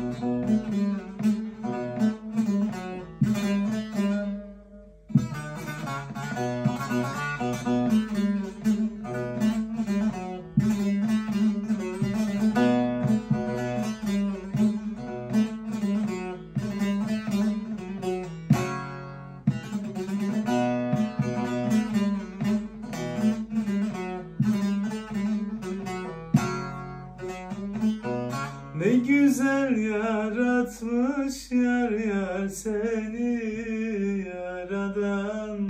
Thank mm -hmm. you. Ne güzel yaratmış yar yar seni yaradan.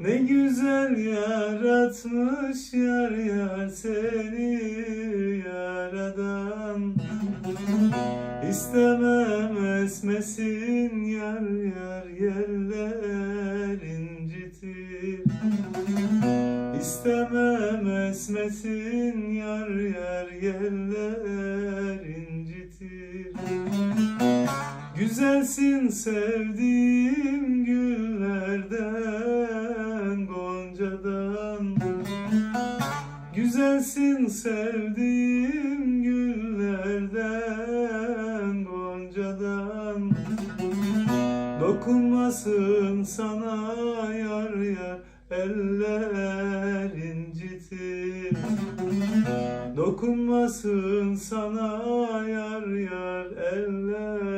Ne güzel yaratmış yar yar seni yaradan. İstemem esmesin yar yar yerler incitir. İstemem esmesin yar yar yerler incitir. Güzelsin sevdiğim güllerden Goncadan. Güzelsin sevdiğim güllerden Goncadan. Dokunmasın sana yar yar eller incitir. Dokunmasın sana yar yar eller